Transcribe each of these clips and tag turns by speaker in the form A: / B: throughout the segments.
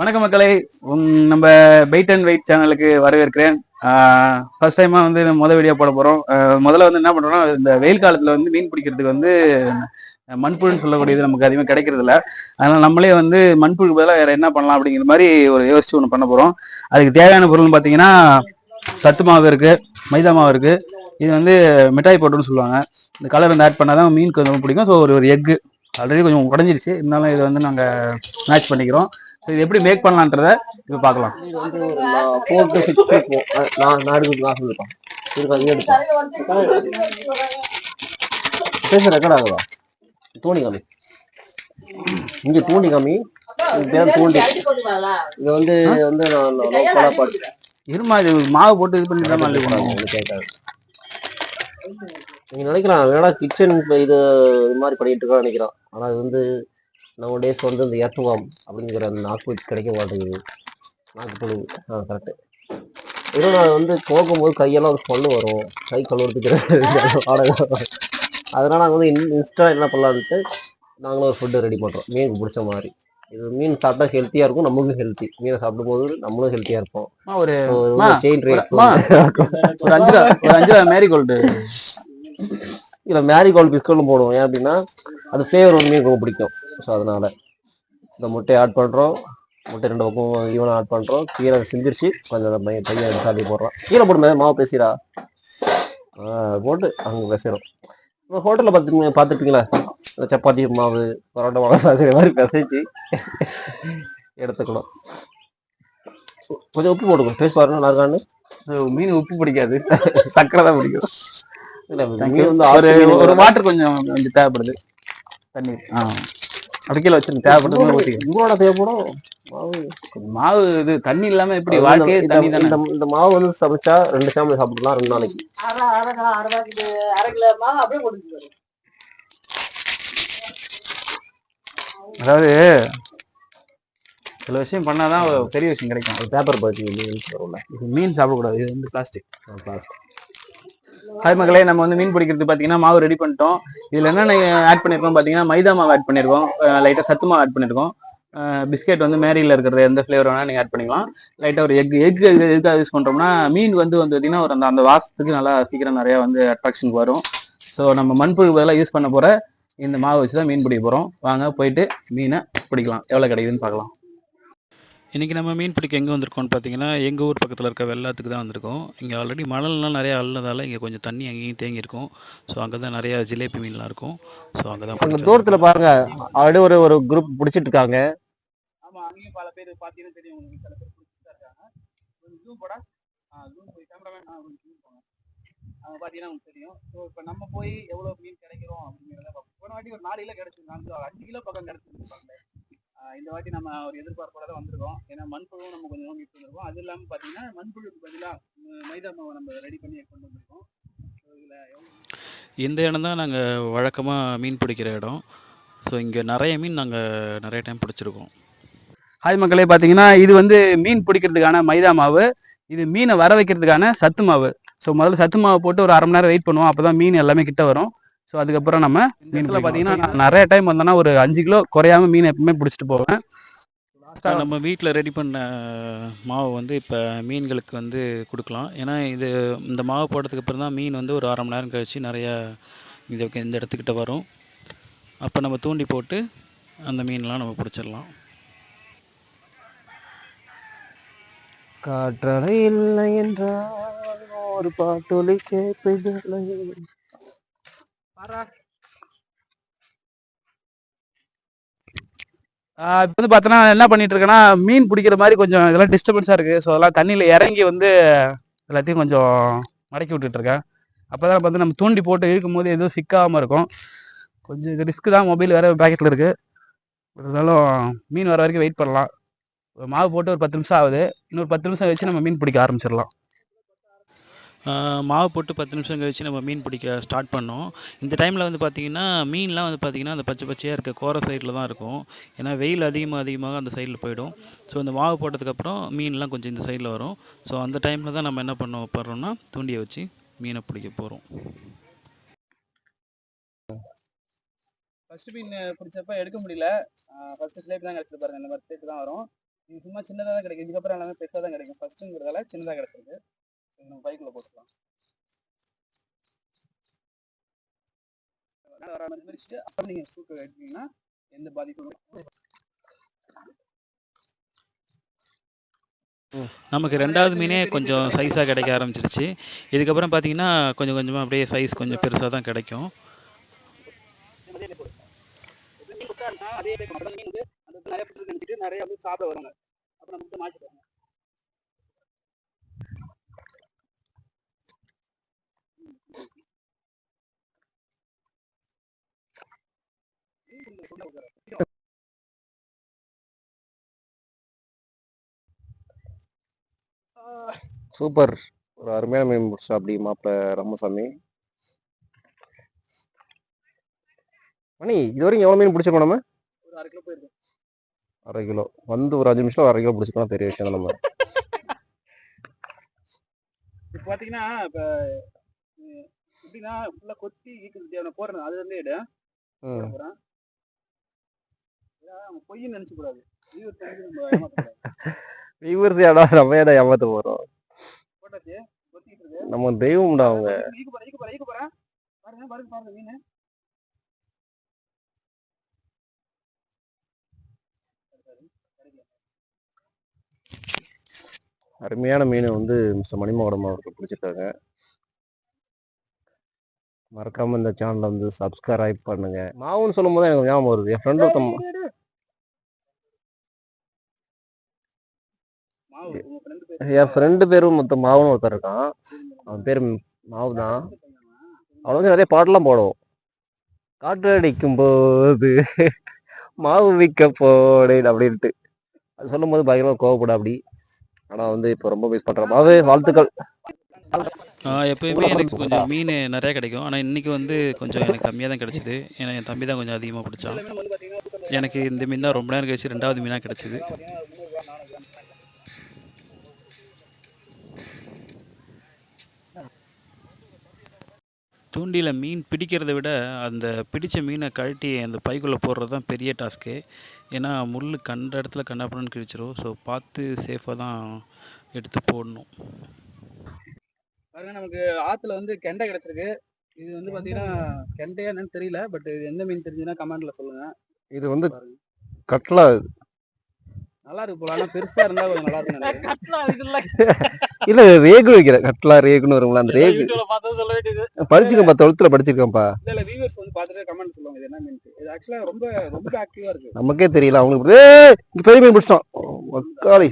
A: வணக்கம் மக்களை. நம்ம வெயிட் அண்ட் வெயிட் சேனலுக்கு வரவேற்கிறேன். ஃபர்ஸ்ட் டைமா வந்து நம்ம முத வீடியோ போட போறோம். முதல்ல வந்து என்ன பண்றோம்னா இந்த வெயில் காலத்துல வந்து மீன் பிடிக்கிறதுக்கு வந்து மண்புழுன்னு சொல்லக்கூடியது நமக்கு அதிகமாக கிடைக்கிறது இல்லை. அதனால நம்மளே வந்து மண்புழுக்கு பதிலாக வேற என்ன பண்ணலாம் அப்படிங்கிற மாதிரி ஒரு யோசிச்சு ஒன்று பண்ண போறோம். அதுக்கு தேவையான பொருள்னு பார்த்தீங்கன்னா சத்து மாவு இருக்கு மைதா மாவு இருக்கு. இது வந்து மிட்டாய் போட்டுன்னு சொல்லுவாங்க. இந்த கலர் வந்து ஆட் பண்ணாதான் மீனுக்கு வந்து ரொம்ப பிடிக்கும். ஸோ ஒரு ஒரு எக்கு ஆல்ரெடி கொஞ்சம் உடஞ்சிருச்சு. இருந்தாலும் இதை வந்து நாங்கள் மேட்ச் பண்ணிக்கிறோம். ஸோ இது எப்படி மேக் பண்ணலான்றத இப்போ பார்க்கலாம்.
B: ஃபோர் டு சிக்ஸ் நான் நான் எடுப்பேன் பேச ரெக்கார்ட் ஆகுதா தூணி காமி இங்க தூணி காமி பேர் தூண்டி. இது வந்து வந்து நான் பாட்டு
A: இருமா இது மாவு போட்டு இது பண்ணி தான் மல்லி போடணும்
B: உங்களுக்கு கேட்காது நீங்க நினைக்கலாம் என்னடா கிச்சன் இது இது மாதிரி பண்ணிட்டு இருக்கா நினைக்கிறான். ஆனா இது வந்து நம்ம டேஸ் வந்து இந்த ஏத்துவாம் அப்படிங்கிற அந்த நாக்கு வச்சு கிடைக்க மாட்டேங்குது. நாக்கு புழு ஆ கரெக்டு இன்னும் நான் வந்து போகும்போது கையெல்லாம் ஒரு ஸ்மெல்லு வரும். கை கழுவுறதுக்கு. அதனால நாங்கள் வந்து இன் இன்ஸ்டா என்ன பண்ணலான்ட்டு நாங்களும் ஒரு ஃபுட்டு ரெடி பண்ணுறோம் மீனுக்கு பிடிச்ச மாதிரி. இது மீன் சாப்பிட்டா ஹெல்த்தியாக இருக்கும் நம்மளுக்கும் ஹெல்த்தி மீனை சாப்பிடும்போது நம்மளும் ஹெல்த்தியாக இருப்போம்.
A: ஒரு
B: செயின் ரேட்.
A: ஒரு அஞ்சு ரூபா ரூபா மேரிகோல்டு.
B: இதில் மேரிகோல்டு பிஸ்கட்டும் போடுவோம். ஏன் அப்படின்னா அது ஃப்ளேவர் ஒன்றுமே ரொம்ப பிடிக்கும். ஸோ அதனால் இந்த முட்டையை ஆட் பண்ணுறோம் முட்டை ரெண்டு பக்கம் ஈவனாக ஆட் பண்ணுறோம் கீரை சிந்திரிச்சு. கொஞ்சம் பையன் பையன் எடுத்து சாப்பிட்டு போடுறோம் கீழே போட்டு மாவு பேசிடா. ஆ போட்டு அங்கே பேசுகிறோம் இப்போ ஹோட்டலில் பார்த்து பார்த்துருப்பீங்களா? சப்பாத்தி மாவு பரோட்டா மாவு பேசுகிற மாதிரி பிசைச்சு எடுத்துக்கணும். கொஞ்சம் உப்பு போட்டுக்கணும் டேஸ்ட் பாருங்க நல்லா இருக்கான்னு.
A: மீன் உப்பு பிடிக்காது. சக்கரை தான் பிடிக்கும். ஒரு
B: ஆத்து மீன்
A: ஒரு வாட்டர் கொஞ்சம் கொஞ்சம் தேவைப்படுது. தண்ணீர் ஆ. அப்படி கீழே வச்சிருங்க. தேவைப்படுது
B: உங்களோட தேவைப்படும் மாவு.
A: மாவு இது தண்ணி இல்லாம எப்படி? வாழ்க்கையே தண்ணி தானே?
B: இந்த மாவு வந்து சமைச்சா ரெண்டு ஃபேமிலி சாப்பிடலாம் ரெண்டு நாளைக்கு.
C: அரை அரை கா- அரை பாக்கெட்டு அரை கிலோ மாவு அப்படியே கொடுத்துருவாரு
A: அதாவது சில விஷயம் பண்ணாதான் ஒரு பெரிய விஷயம் கிடைக்கும்.
B: பேப்பர் பத்தி
A: மீன் சாப்பிடக்கூடாது. இது வந்து பிளாஸ்டிக்
B: பிளாஸ்டிக்
A: ஹாய் மக்களே நம்ம வந்து மீன் பிடிக்கிறது பார்த்தீங்கன்னா மாவு ரெடி பண்ணிட்டோம். இதில் என்னென்ன ஆட் பண்ணியிருக்கோம் பார்த்தீங்கன்னா மைதா மாவு ஆட் பண்ணியிருக்கோம் லைட்டாக சத்து மாவு ஆட் பண்ணியிருக்கோம் பிஸ்கெட் வந்து மேரியில் இருக்கிறது எந்த ஃப்ளேவர் வேணால் நீங்கள் ஆட் பண்ணிக்கலாம். லைட்டாக ஒரு எக் எக் எதுக்காக யூஸ் பண்ணுறோம்னா மீன் வந்து வந்து பார்த்தீங்கன்னா ஒரு அந்த அந்த வாசத்துக்கு நல்லா சீக்கிரம் நிறையா வந்து அட்ராக்ஷனுக்கு வரும். ஸோ நம்ம மண்புழு பதிலாக யூஸ் பண்ண போகிற இந்த மாவு வச்சு தான் மீன் பிடிக்க போகிறோம் வாங்க போயிட்டு மீனை பிடிக்கலாம். எவ்வளோ கிடைக்குதுன்னு பார்க்கலாம்.
D: இன்றைக்கி நம்ம மீன் பிடிக்க எங்கே வந்திருக்கோம்னு பார்த்தீங்கன்னா எங்கள் ஊர் பக்கத்தில் இருக்க வெள்ளாத்துக்கு தான் வந்திருக்கோம். இங்கே ஆல்ரெடி மணல்லாம் நிறையா அள்ளதால் இங்கே கொஞ்சம் தண்ணி அங்கேயும் தேங்கி இருக்கும் ஸோ அங்கே தான் நிறையா ஜிலேபி மீன்லாம் இருக்கும். ஸோ அங்கே தான் பிடிச்சிட்டு
B: தூரத்துல பாருங்க. ஆல்ரெடி ஒரு ஒரு குரூப் பிடிச்சிட்டு இருக்காங்க
A: ஆமா அங்கேயும் பல பேர் பார்த்தீங்கன்னா தெரியும். உங்களுக்கு சில பேர் பிடிச்சிட்டு இருக்காங்க. கொஞ்சம் ஜூம் போட. ஜூம் போய் கேமராமேன் கொஞ்சம் ஜூம் போங்க. பார்த்தீங்கன்னா உங்களுக்கு தெரியும். ஸோ இப்போ நம்ம போய் எவ்வளோ மீன் கிடைக்கிறோம் அப்படிங்கிறத போன வாட்டி ஒரு நாலு கிலோ கிலோ அஞ்சு கிலோ பக்கம் கிடைச்சிருப்பாங்க இந்த வாட்டி நம்ம ஒரு எதிர்பார்ப்போட தான் வந்திருக்கோம். ஏன்னா மண்புழுவும் நம்ம கொஞ்சம் நோக்கி வந்திருக்கோம் அது இல்லாமல் பார்த்தீங்கன்னா மண்புழுக்கு பதிலாக மைதா மாவை நம்ம ரெடி பண்ணி கொண்டு வந்திருக்கோம்.
D: இந்த இடம் தான் நாங்கள் வழக்கமாக மீன் பிடிக்கிற இடம். ஸோ இங்கே நிறைய மீன் நாங்கள் நிறைய டைம் பிடிச்சிருக்கோம்.
A: ஹாய் மக்களே பார்த்தீங்கன்னா இது வந்து மீன் பிடிக்கிறதுக்கான மைதா மாவு. இது மீனை வர வைக்கிறதுக்கான சத்து மாவு. ஸோ முதல்ல சத்து மாவு போட்டு ஒரு அரை மணி நேரம் வெயிட் பண்ணுவோம். அப்போ தான் மீன் எல்லாமே கிட்ட வரும். ஸோ அதுக்கப்புறம் நம்ம மீனில் பார்த்தீங்கன்னா நிறைய டைம் வந்தோன்னா ஒரு அஞ்சு கிலோ குறையாம மீன் எப்பவுமே பிடிச்சிட்டு போவேன்.
D: நம்ம வீட்டில் ரெடி பண்ண மாவு வந்து இப்போ மீன்களுக்கு வந்து கொடுக்கலாம். ஏன்னா இது இந்த மாவு போட்டதுக்கு அப்புறம் தான் மீன் வந்து ஒரு அரை மணி நேரம் கழிச்சு நிறையா இது இந்த இடத்துக்கிட்ட வரும். அப்போ நம்ம தூண்டி போட்டு அந்த மீன்லாம் நம்ம பிடிச்சிடலாம்.
B: காற்றலை இல்லை என்றால் ஒரு பாட்டொலி கேட்பதில்லை.
A: இப்போ வந்து பார்த்தோன்னா என்ன பண்ணிட்டு இருக்கேன்னா மீன் பிடிக்கிற மாதிரி கொஞ்சம் இதெல்லாம் டிஸ்டர்பன்ஸாக இருக்குது ஸோ அதெல்லாம் தண்ணியில் இறங்கி வந்து எல்லாத்தையும் கொஞ்சம் மடக்கி விட்டுட்ருக்கேன் அப்போ தான் வந்து நம்ம தூண்டி போட்டு இழுக்கும் போது எதுவும் சிக்காமல் இருக்கும். கொஞ்சம் இது ரிஸ்க்கு தான். மொபைல் வேறு பேக்கெட்டில் இருக்குது இருந்தாலும் மீன் வர வரைக்கும் வெயிட் பண்ணலாம். ஒரு மாவு போட்டு ஒரு பத்து நிமிஷம் ஆகுது. இன்னொரு பத்து நிமிஷம் வச்சு நம்ம மீன் பிடிக்க ஆரம்பிச்சிடலாம்.
D: மாவு போட்டு பத்து நிமிஷம் கழிச்சு நம்ம மீன் பிடிக்க ஸ்டார்ட் பண்ணோம். இந்த டைமில் வந்து பார்த்திங்கன்னா மீன்லாம் வந்து பார்த்திங்கன்னா அந்த பச்சை பச்சையாக இருக்க கோர சைடில் தான் இருக்கும். ஏன்னா வெயில் அதிகமாக அதிகமாக அந்த சைடில் போயிடும். ஸோ இந்த மாவு போட்டதுக்கப்புறம் மீன்லாம் கொஞ்சம் இந்த சைடில் வரும். ஸோ அந்த டைமில் தான் நம்ம என்ன பண்ண போகிறோம்னா தூண்டியை வச்சு மீனை பிடிக்க போகிறோம்
E: ஃபஸ்ட்டு மீன் பிடிச்சப்ப எடுக்க முடியல. ஃபஸ்ட்டு ஸ்லேப் தான் கிடைச்சது பாருங்கள் இந்த மாதிரி ஸ்லேட் தான் வரும். இது சும்மா சின்னதாக தான் கிடைக்கும். இதுக்கப்புறம் எல்லாமே பெருசாக தான் கிடைக்கும். ஃபஸ்ட்டுங்கிறதால சின்னதாக கிடச்சிருக்கு. நம்ம பைக்கில் போட்டுக்கலாம். வர மாதிரி பிரிச்சுட்டு அப்புறம் நீங்கள் தூக்க எடுத்தீங்கன்னா எந்த பாதிப்பும்.
D: நமக்கு ரெண்டாவது மீனே கொஞ்சம் சைஸாக கிடைக்க ஆரம்பிச்சிருச்சு. இதுக்கப்புறம் பார்த்தீங்கன்னா கொஞ்சம் கொஞ்சமாக அப்படியே சைஸ் கொஞ்சம் பெருசாக தான் கிடைக்கும்.
E: நிறைய சாப்பிட வருவாங்க. அப்புறம் நம்ம
B: சூப்பர். ஒரு அருமையான மீன் பிடிச்சா அப்படி மாப்பிள்ள ராமசாமி. மணி இது வரைக்கும் எவ்வளோ மீன் பிடிச்சிருக்கோம் நம்ம?
E: ஒரு அரை கிலோ போயிருக்கும்.
B: அரை கிலோ. வந்து ஒரு அஞ்சு நிமிஷம் அரை கிலோ பிடிச்சிக்கலாம் பெரிய விஷயம் நம்ம.
E: இப்போ பார்த்தீங்கன்னா இப்போ எப்படின்னா ஃபுல்லாக கொத்தி ஈக்குவல் தேவை போடுறேன் அது வந்து எடு போட
B: ம்.
E: போகிறேன் அவன் பொய்ன்னு நம்ம
B: வியூவர்ஸ் ஏடா நம்ம ஏடா ஏமாத்த போறோம்?
E: போட்டாச்சு கொத்திக்கிட்டு இருக்கு.
B: நம்ம தெய்வம்டா அவங்க. அருமையான மீனை வந்து மிஸ்டர் மணிமகுடம் அவர்கள் பிடிச்சிருக்காங்க. மறக்காம இந்த சேனலை வந்து சப்ஸ்கிரைப் பண்ணுங்க. மாவுன்னு சொல்லும் போது எனக்கு ஞாபகம் வருது. என் ஃப்ரெண்ட் ஒருத்தன் என் ஃப்ரெண்டு பேரும் மொத்தம் மாவுன்னு ஒருத்தர் இருக்கான். அவன் பேர் மாவு தான் அவன் வந்து நிறைய பாட்டெல்லாம் போடுவோம். காற்று அடிக்கும் போது மாவு விற்க போடேன் அப்படின்ட்டு. அது சொல்லும் போது பயங்கரமா கோவப்பட அப்படி. ஆனா வந்து இப்போ ரொம்ப மிஸ் பண்றேன் மாவு. வாழ்த்துக்கள்.
D: எப்பயுமே எனக்கு கொஞ்சம் மீன் நிறையா கிடைக்கும். ஆனால் இன்னைக்கு வந்து கொஞ்சம் எனக்கு கம்மியாக தான் கிடைச்சிது. ஏன்னா என் தம்பி தான் கொஞ்சம் அதிகமாக பிடிச்சான் எனக்கு இந்த மீன் தான் ரொம்ப நேரம் கழிச்சு ரெண்டாவது மீனாக கிடைச்சிது. தூண்டில மீன் பிடிக்கிறத விட அந்த பிடிச்ச மீனை கழட்டி அந்த பைக்குள்ளே போடுறது தான் பெரிய டாஸ்க்கு ஏன்னா முள் கண்ட இடத்துல கண்ணாப்பண்ணு கிழிச்சிரும். ஸோ பார்த்து சேஃபாக தான் எடுத்து போடணும்.
E: பாருங்க நமக்கு ஆத்துல வந்து கெண்டை கிடைச்சிருக்கு. இது வந்து பாத்தீங்கன்னா கெண்டையா என்னன்னு தெரியல பட் இது எந்த மீன் தெரிஞ்சுன்னா கமெண்ட்ல சொல்லுங்க.
B: இது வந்து கட்லா.
E: நல்லா இருக்கு போல. ஆனா பெருசா இருந்தா கொஞ்சம் நல்லா இருக்கும்
C: கட்லா இது இல்ல
B: இல்ல ரேகு வைக்கிறேன் கட்லா ரேகுன்னு வருங்களா அந்த ரேகு.
C: பார்த்தா சொல்ல வேண்டியது.
B: படிச்சுக்கப்பா டுவெல்த்ல படிச்சிருக்கேன்ப்பா.
E: இல்ல இல்ல வியூவர்ஸ் வந்து பாத்துட்டு கமெண்ட் சொல்லுவாங்க இது என்ன மீன் இது ஆக்சுவலா ரொம்ப ரொம்ப ஆக்டிவா இருக்கு.
B: நமக்கே தெரியல அவங்களுக்கு. இங்க பெரிய மீன் பிடிச்சிட்டோம் மக்காளி.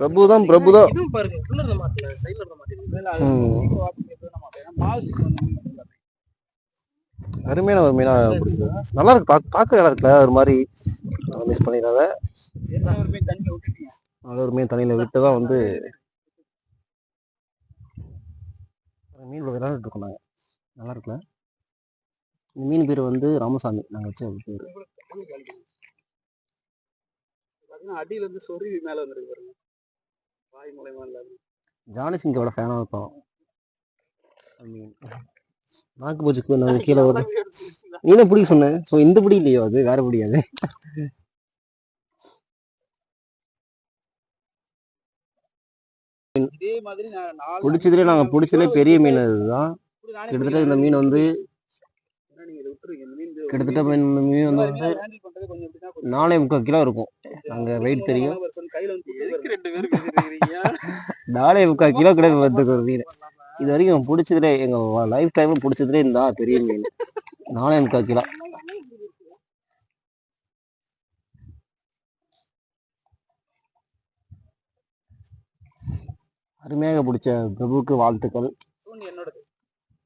B: பிரபு தான் பிரபு தான்
C: பாருங்க
B: அருமையான ஒரு மீனா பிடிச்சது நல்லா இருக்கு. பாக்க பார்க்க நல்லா இருக்குல்ல? ஒரு மாதிரி மிஸ் பண்ணிடாத.
E: மீன்
B: நல்ல ஒரு மீன் தண்ணியில விட்டு தான் வந்து மீன் விளையாண்டுட்டு இருக்கோம் நாங்க. நல்லா இருக்குல்ல? இந்த மீன் பேர் வந்து ராமசாமி. நாங்க வச்ச பேர்.
E: பாத்தீங்கன்னா அடியில இருந்து சொருவி மேல வந்துருக்கு பாருங்க. வாய் மூலயமா இல்ல
B: ஜானி சிங்கோட ஃபேனாக இருப்போம். mean, நாக்கு பூச்சிக்கு நாங்கள் கீழே வருது. நீ தான் பிடிக்க சொன்னேன் ஸோ இந்த பிடி இல்லையோ அது? வேற
E: நாலு
B: பிடிச்சதுலேயே நாங்கள் பிடிச்சதுலே பெரிய மீன்
E: நானே
B: கிட்டத்தட்ட இந்த மீன் வந்து
E: நீங்க
B: கிட்டத்தட்ட மீன் இந்த மீன் வந்து நாலே முக்கால் கிலோ இருக்கும். நாங்க weight தெரியும். நாலே முக்கால் கிலோ கிடையாது ஒரு மீன். இது வரைக்கும் பிடிச்சதுலே எங்கள் லைஃப் டைமில் பிடிச்சதுலே இந்த பெரிய மீன். நாலே முக்கால் கிலோ அருமையாக பிடிச்ச பிரபுவுக்கு வாழ்த்துக்கள்.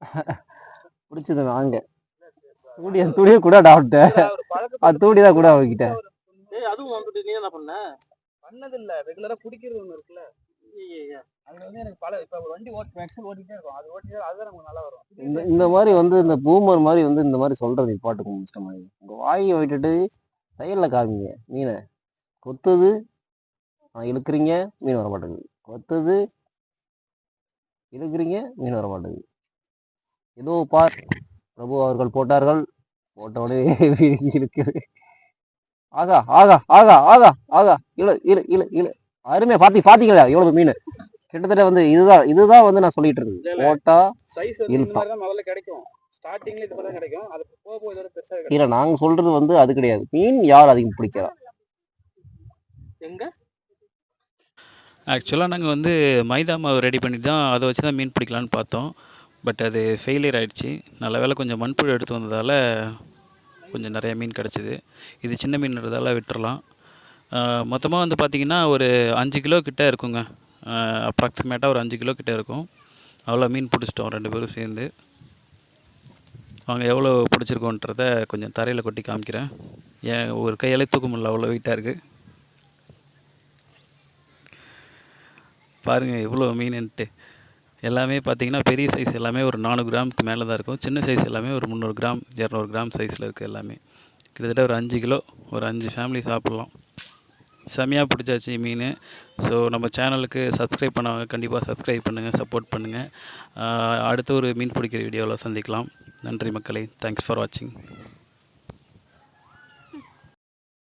B: பிடிச்சது நாங்க. தூடிய தூடிய கூட டாக்டர் அது தூடி தான் கூட அவகிட்ட.
C: ஏய் அதுவும் வந்துட்டு நீ என்ன பண்ண?
E: பண்ணது இல்ல ரெகுலரா குடிக்கிறது ஒண்ணு இருக்குல்ல. அது வந்து எனக்கு பல இப்ப வண்டி ஓட்டு மேக்ஸில் ஓட்டிட்டே இருக்கும். அது ஓட்டிட்டே அதுதான் நமக்கு நல்லா வரும்.
B: இந்த இந்த மாதிரி வந்து இந்த பூமர் மாதிரி வந்து இந்த மாதிரி சொல்றது பாட்டுக்கும் இஷ்டம் மாதிரி. உங்க வாயை விட்டுட்டு செயல்ல காமிங்க மீனை. கொத்துது இழுக்கிறீங்க மீன் வர மாட்டேங்குது. கொத்துது இழுக்கிறீங்க மீன் வர மாட்டேங்குது. ஏதோ பார் பிரபு அவர்கள் போட்டார்கள் போட்டோடனே இருக்குது ஆகா ஆகா ஆகா ஆகா ஆகா இழு இழு இழு இழு. அருமையா பாத்தி பாத்தீங்களா? எவ்வளவு மீன்? கிட்டத்தட்ட வந்து இதுதான் இதுதான் வந்து நான் சொல்லிட்டு இருக்கேன். இழுத்தான்.
A: தான் முதல்ல கிடைக்கும். ஸ்டார்டிங்ல இது தான் கிடைக்கும். அது போக போக இதோட பெருசா
B: இல்ல நாங்க சொல்றது வந்து அது கிடையாது. மீன் யார் அதிகம் பிடிக்கிறா?
A: எங்க?
D: ஆக்சுவலாக நாங்கள் வந்து மைதா மாவு ரெடி பண்ணி தான் அதை வச்சு தான் மீன் பிடிக்கலான்னு பார்த்தோம். பட் அது ஃபெயிலியர் ஆயிடுச்சு. நல்ல வேளை கொஞ்சம் மண்புழு எடுத்து வந்ததால் கொஞ்சம் நிறைய மீன் கிடச்சிது. இது சின்ன மீன்றதால விட்டுறலாம். மொத்தமாக வந்து பார்த்திங்கன்னா ஒரு அஞ்சு கிலோ கிட்ட இருக்குங்க. அப்ராக்சிமேட்டாக ஒரு அஞ்சு கிலோ கிட்ட இருக்கும். அவ்வளோ மீன் பிடிச்சிட்டோம் ரெண்டு பேரும் சேர்ந்து. அவங்க எவ்வளோ பிடிச்சிருக்கோன்றத கொஞ்சம் தரையில் கொட்டி காமிக்கிறேன். ஏன் ஒரு கையாலே தூக்க முடியல அவ்வளோ வெயிட்டாக இருக்குது பாருங்கள் எவ்வளோ மீனுன்ட்டு. எல்லாமே பார்த்தீங்கன்னா பெரிய சைஸ் எல்லாமே ஒரு நானூறு கிராமுக்கு மேலே தான் இருக்கும். சின்ன சைஸ் எல்லாமே ஒரு முந்நூறு கிராம் இரநூறு கிராம் சைஸில் இருக்குது எல்லாமே. கிட்டத்தட்ட ஒரு அஞ்சு கிலோ ஒரு அஞ்சு ஃபேமிலி சாப்பிட்லாம். செம்மையாக பிடிச்சாச்சு மீன். ஸோ நம்ம சேனலுக்கு சப்ஸ்கிரைப் பண்ணவங்க கண்டிப்பாக சப்ஸ்கிரைப் பண்ணுங்கள் சப்போர்ட் பண்ணுங்கள் அடுத்த ஒரு மீன் பிடிக்கிற வீடியோவில் சந்திக்கலாம். நன்றி மக்களே. தேங்க்ஸ் ஃபார் வாட்சிங்